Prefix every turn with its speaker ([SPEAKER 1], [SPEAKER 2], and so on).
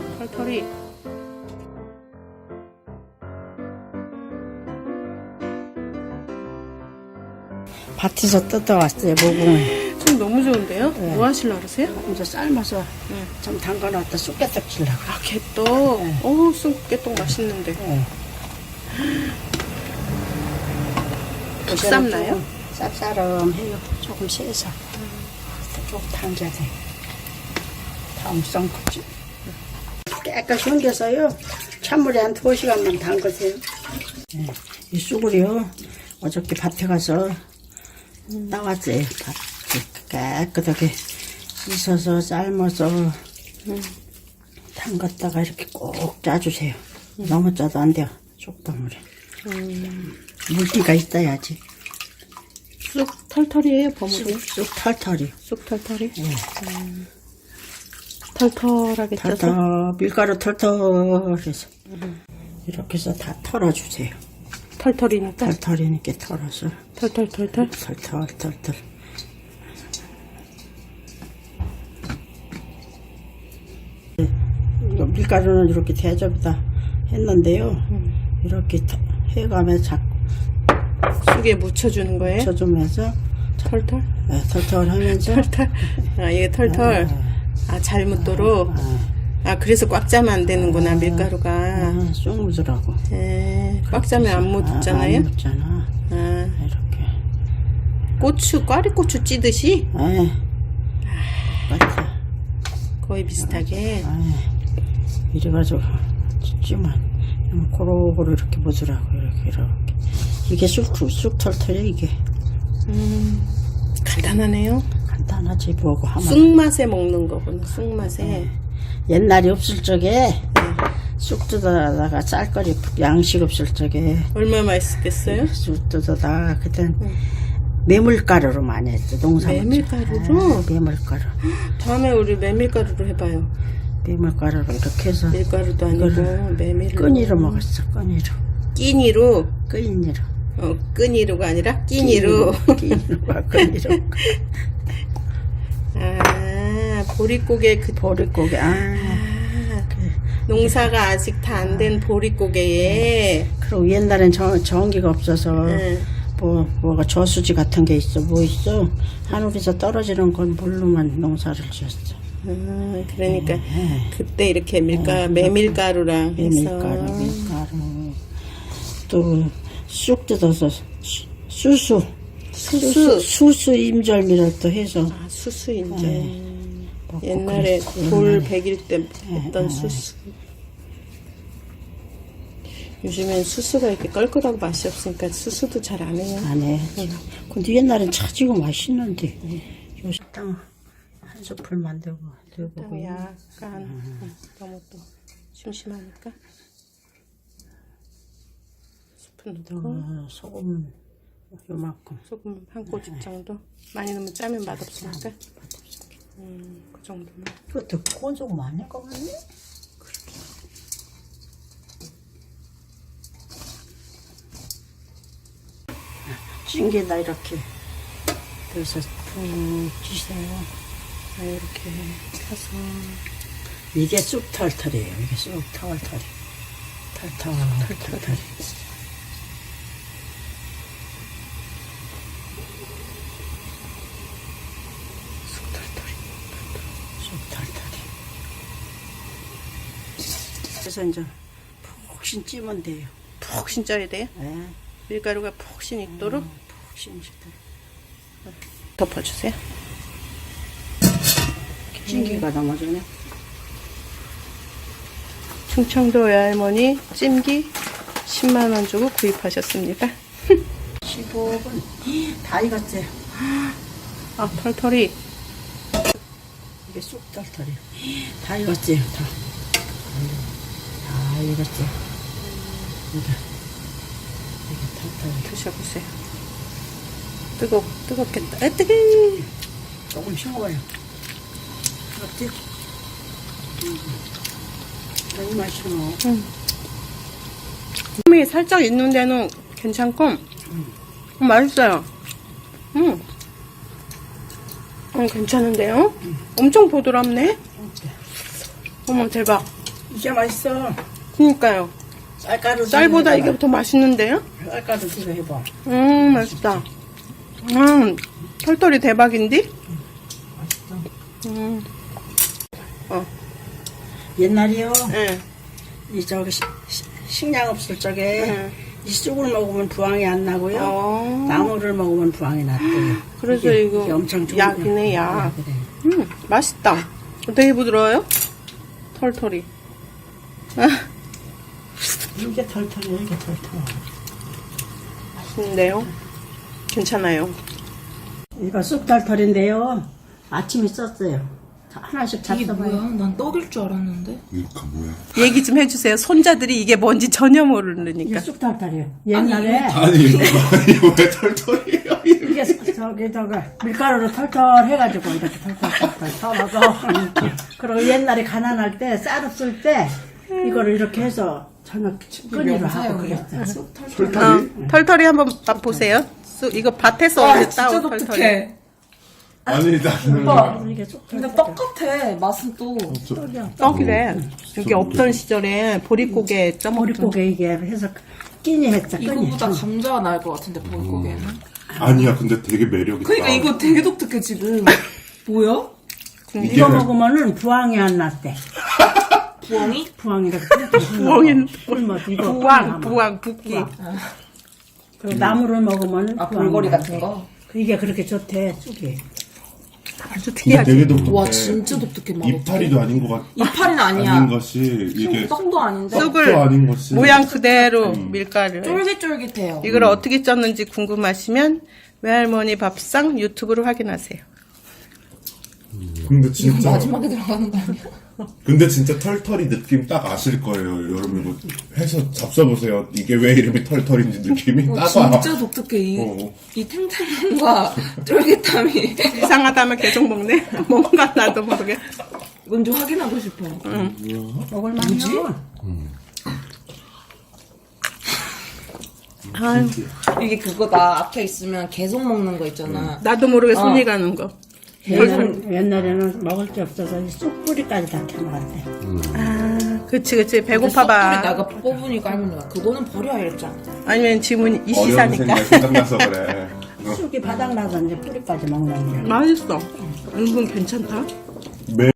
[SPEAKER 1] 아, 털털이.
[SPEAKER 2] 밭에서 뜯어 왔어요, 모공을.
[SPEAKER 1] 지금 너무 좋은데요?
[SPEAKER 2] 네.
[SPEAKER 1] 뭐 하실라 그러세요?
[SPEAKER 2] 이제 삶아서
[SPEAKER 1] 네.
[SPEAKER 2] 좀 담가놨다 쑥개떡 치려고.
[SPEAKER 1] 아, 개떡.
[SPEAKER 2] 네.
[SPEAKER 1] 어우, 쑥개떡 맛있는데.
[SPEAKER 2] 네.
[SPEAKER 1] 푹 삶나요?
[SPEAKER 2] 쌉싸름해요. 조금 세서. 조금 담가야 돼. 다음 썬거지. 깨끗이 옮겨서요. 찬물에 한 두 시간만 담그세요. 네. 이 쑥을요. 어저께 밭에 가서 따왔어요. 밭 깨끗하게 씻어서 삶아서 담갔다가 이렇게 꼭 짜주세요. 너무 짜도 안 돼요. 쑥방울에. 물기가 있어야지.
[SPEAKER 1] 쑥 털털이에요, 버무리?
[SPEAKER 2] 쑥, 쑥 털털이.
[SPEAKER 1] 쑥 털털이?
[SPEAKER 2] 예.
[SPEAKER 1] 털털하게 쪄서.
[SPEAKER 2] 털털, 밀가루 털털해서. 이렇게 해서 다 털어주세요.
[SPEAKER 1] 털털이니까.
[SPEAKER 2] 털털이니까 털어서.
[SPEAKER 1] 털털털털.
[SPEAKER 2] 털털, 털털. 이거 밀가루는 이렇게 대접에다 했는데요. 이렇게 터- 해가며 자꾸
[SPEAKER 1] 쑥에 묻혀주는 거예요?
[SPEAKER 2] 쳐주면서
[SPEAKER 1] 털털?
[SPEAKER 2] 네, 털털 하면서
[SPEAKER 1] 털털. 아, 이게 털털. 아, 잘 묻도록. 아, 그래서 꽉 짜면 안 되는구나, 밀가루가.
[SPEAKER 2] 아, 쑥 묻으라고.
[SPEAKER 1] 에, 꽉 짜면 안 묻잖아요?
[SPEAKER 2] 안 묻잖아.
[SPEAKER 1] 아,
[SPEAKER 2] 이렇게.
[SPEAKER 1] 고추, 꽈리고추 찌듯이
[SPEAKER 2] 에 맞다.
[SPEAKER 1] 거의 비슷하게.
[SPEAKER 2] 아, 이래가지고 찌만 고루고루 이렇게 묻으라고 이렇게 이렇게. 이게 쑥, 쑥 털털이 이게
[SPEAKER 1] 음, 간단하네요.
[SPEAKER 2] 간단하지 뭐고 하면
[SPEAKER 1] 쑥 맛에 먹는 거구나, 쑥 맛에.
[SPEAKER 2] 옛날이 없을 적에 쑥 뜯어다가 쌀거리 양식 없을 적에
[SPEAKER 1] 얼마나 맛있겠어요?
[SPEAKER 2] 쑥 뜯어다가 그땐 메물가루로 많이 했죠 농사
[SPEAKER 1] 메밀가루로?
[SPEAKER 2] 아, 메물가루
[SPEAKER 1] 다음에 우리 메밀가루로 해봐요.
[SPEAKER 2] 메물가루로 이렇게 해서
[SPEAKER 1] 밀가루도 아니고 메밀로.
[SPEAKER 2] 끈이로 먹었어 끈이로
[SPEAKER 1] 끼니로.
[SPEAKER 2] 끈이로
[SPEAKER 1] 어, 끈이로가 아니라 끼니로.
[SPEAKER 2] 끼니로 끈이로
[SPEAKER 1] 아, 보릿고개 그
[SPEAKER 2] 보릿고개 아.
[SPEAKER 1] 아, 농사가 아직 다 안 된 보릿고개에.
[SPEAKER 2] 그리고 옛날엔 전, 전기가 없어서
[SPEAKER 1] 응.
[SPEAKER 2] 뭐 뭐가 저수지 같은 게 있어 뭐 있어? 하늘에서 떨어지는 건 물로만 농사를 지었어
[SPEAKER 1] 아, 그러니까 그때 이렇게 밀가 메밀가루랑 해서.
[SPEAKER 2] 밀가루 밀가루. 또 쑥 뜯어서 수- 수수
[SPEAKER 1] 수수.
[SPEAKER 2] 수수 임절미를 또 해서.
[SPEAKER 1] 아, 수수 인제
[SPEAKER 2] 먹고
[SPEAKER 1] 옛날에
[SPEAKER 2] 그랬어.
[SPEAKER 1] 돌 백일 때 했던 수수. 요즘엔 수수가 이렇게 껄끄하고 맛이 없으니까 수수도 잘 안 해요.
[SPEAKER 2] 안 해. 근데 옛날엔 차지고 맛있는데. 요새 땅한 숲을 만들고 내보고
[SPEAKER 1] 약간 음, 너무 또 심심하니까. 스푼 넣고.
[SPEAKER 2] 어, 소금은 요만큼.
[SPEAKER 1] 소금 한 꼬집 정도? 많이 넣으면 짜면 맛없으니까? 음, 그 정도만.
[SPEAKER 2] 그것도 고속 많을 것 같네 찡게다 이렇게. 그래서 푹 찌세요.
[SPEAKER 1] 아, 이렇게 펴서.
[SPEAKER 2] 이게 쑥 털털이에요. 이게 쑥 털털이 털털 털털이 쑥털털이 쑥털털이 그래서 이제 푹신 찌면 돼요.
[SPEAKER 1] 푹신 쪄야 돼요?
[SPEAKER 2] 예,
[SPEAKER 1] 밀가루가 푹신 익도록?
[SPEAKER 2] 푹신 찌
[SPEAKER 1] 덮어주세요.
[SPEAKER 2] 찡기가 넘어지네.
[SPEAKER 1] 충청도 외할머니 찜기 10만원 주고 구입하셨습니다.
[SPEAKER 2] 15분 다 익었어요
[SPEAKER 1] 아 털털이.
[SPEAKER 2] 이게 쑥 털털이 다 익었어요 다. 다 익었어요 이게 털털이
[SPEAKER 1] 드셔보세요 뜨거 뜨겁겠다 아 뜨거
[SPEAKER 2] 조금 싱거워요 어때? 너무 맛있어
[SPEAKER 1] 이 살짝 있는 데는 괜찮고 음, 맛있어요 음. 음 괜찮은데요? 엄청 부드럽네 어머 대박
[SPEAKER 2] 이게 맛있어.
[SPEAKER 1] 그니까요.
[SPEAKER 2] 쌀가루.
[SPEAKER 1] 쌀보다 이게 더 맛있는데요?
[SPEAKER 2] 쌀가루 집어 해봐.
[SPEAKER 1] 음, 맛있다. 음, 털털이 대박인데? 음,
[SPEAKER 2] 옛날이요.
[SPEAKER 1] 예.
[SPEAKER 2] 이 저기 시- 시- 식량 없을 적에
[SPEAKER 1] 네.
[SPEAKER 2] 이 쑥을 먹으면 부항이 안 나고요.
[SPEAKER 1] 어.
[SPEAKER 2] 나무를 먹으면 부항이 났대요.
[SPEAKER 1] 그래서
[SPEAKER 2] 이게-
[SPEAKER 1] 이거
[SPEAKER 2] 이게 엄청 좋은
[SPEAKER 1] 약이네,
[SPEAKER 2] 거예요.
[SPEAKER 1] 약.
[SPEAKER 2] 네, 그래.
[SPEAKER 1] 음, 맛있다. 되게 부드러워요? 털털이. 아,
[SPEAKER 2] 이게 털털이야, 이게 털털.
[SPEAKER 1] 맛있는데요? 괜찮아요.
[SPEAKER 2] 이거 쑥 털털인데요. 아침에 썼어요. 하나씩
[SPEAKER 3] 이게
[SPEAKER 2] 잡숴봐요.
[SPEAKER 3] 뭐야? 난 떡일 줄 알았는데.
[SPEAKER 4] 이거 뭐야?
[SPEAKER 1] 얘기 좀 해주세요. 손자들이 이게 뭔지 전혀
[SPEAKER 2] 이게
[SPEAKER 1] 모르니까.
[SPEAKER 2] 쑥 털털이에요. 옛날에
[SPEAKER 4] 아니 이거 이거 왜 털털이야?
[SPEAKER 2] 이게 저기 저기 밀가루로 털털 해가지고 이렇게 털털 털털 털어서 그리고 옛날에 가난할 때 쌀 없을 때 이거를 이렇게 해서 저녁 끈이로 하고 그랬어.
[SPEAKER 1] 어, 털털이 한번 맛 보세요. 쑥, 이거 밭에서
[SPEAKER 3] 아, 진짜
[SPEAKER 1] 따온 털털이.
[SPEAKER 3] 독특해.
[SPEAKER 4] 아니 나는
[SPEAKER 3] 오빠,
[SPEAKER 2] 이게 쑥
[SPEAKER 3] 근데. 똑같아. 맛은 또.
[SPEAKER 1] 떡이래. 여기 없던 시절에 보릿고개 쪄먹던
[SPEAKER 2] 머릿고개 이게 해서 끼니. 끼니.
[SPEAKER 3] 이거보다 감자가 나을 것 같은데, 보릿고개는.
[SPEAKER 4] 아니야 근데 되게 매력 있다.
[SPEAKER 3] 그니까 이거 되게 독특해, 지금. 뭐야?
[SPEAKER 4] 이게
[SPEAKER 2] 이거 먹으면은 부항이 안 났대.
[SPEAKER 3] 부엉이?
[SPEAKER 2] 부항이라고.
[SPEAKER 1] 부엉이는
[SPEAKER 2] 꿀맛 이거.
[SPEAKER 1] 부왕, 부왕, 붓기.
[SPEAKER 2] 그리고 나무를 먹으면
[SPEAKER 3] 아,
[SPEAKER 2] 부항이
[SPEAKER 3] 볼거리. 같은 거?
[SPEAKER 2] 이게 그렇게 좋대 쑥이.
[SPEAKER 1] 아주 특이하지.
[SPEAKER 4] 되게 독특해.
[SPEAKER 3] 와, 진짜 독특해, 맛.
[SPEAKER 4] 이파리도 아닌 것 같.
[SPEAKER 3] 이파리는 아니야.
[SPEAKER 4] 아닌 것이 이게
[SPEAKER 3] 떡도 아닌데.
[SPEAKER 1] 쑥을
[SPEAKER 4] 아닌 것이
[SPEAKER 1] 모양 그대로 밀가루.
[SPEAKER 3] 쫄깃쫄깃해요.
[SPEAKER 1] 이걸 어떻게 쪘는지 궁금하시면 외할머니 밥상 유튜브로 확인하세요.
[SPEAKER 4] 근데 진짜
[SPEAKER 3] 마지막에 들어가는 거 아니야?
[SPEAKER 4] 근데 진짜 털털이 느낌 딱 아실 거예요. 여러분 이거 해서 잡숴보세요. 이게 왜 이름이 털털인지 느낌이
[SPEAKER 3] 어,
[SPEAKER 4] 딱 와.
[SPEAKER 3] 진짜 독특해. 이,
[SPEAKER 4] 어.
[SPEAKER 3] 이 탱탱함과 쫄깃함이.
[SPEAKER 1] 이상하다면 계속 먹네. 뭔가 나도 모르게.
[SPEAKER 3] 뭔지 확인하고 싶어.
[SPEAKER 2] 먹을만해요.
[SPEAKER 1] 아유,
[SPEAKER 3] 이게 그거다. 앞에 있으면 계속 먹는 거 있잖아.
[SPEAKER 1] 나도 모르게
[SPEAKER 3] 어.
[SPEAKER 1] 손이 가는 거.
[SPEAKER 2] 옛날, 옛날에는 먹을 게 없어서 이 쑥뿌리까지 다 캐먹었대.
[SPEAKER 1] 아, 그치, 그치. 배고파봐.
[SPEAKER 3] 내가 뽑으니까 할머니가 그거는 버려야 이랬잖아.
[SPEAKER 1] 아니면 지문 이
[SPEAKER 4] 어려운
[SPEAKER 1] 시사니까.
[SPEAKER 4] 생각 생각나서 그래. 어.
[SPEAKER 2] 쑥이 바닥나서 이제 뿌리까지 먹는 게.
[SPEAKER 1] 맛있어. 은근 괜찮다.
[SPEAKER 4] 매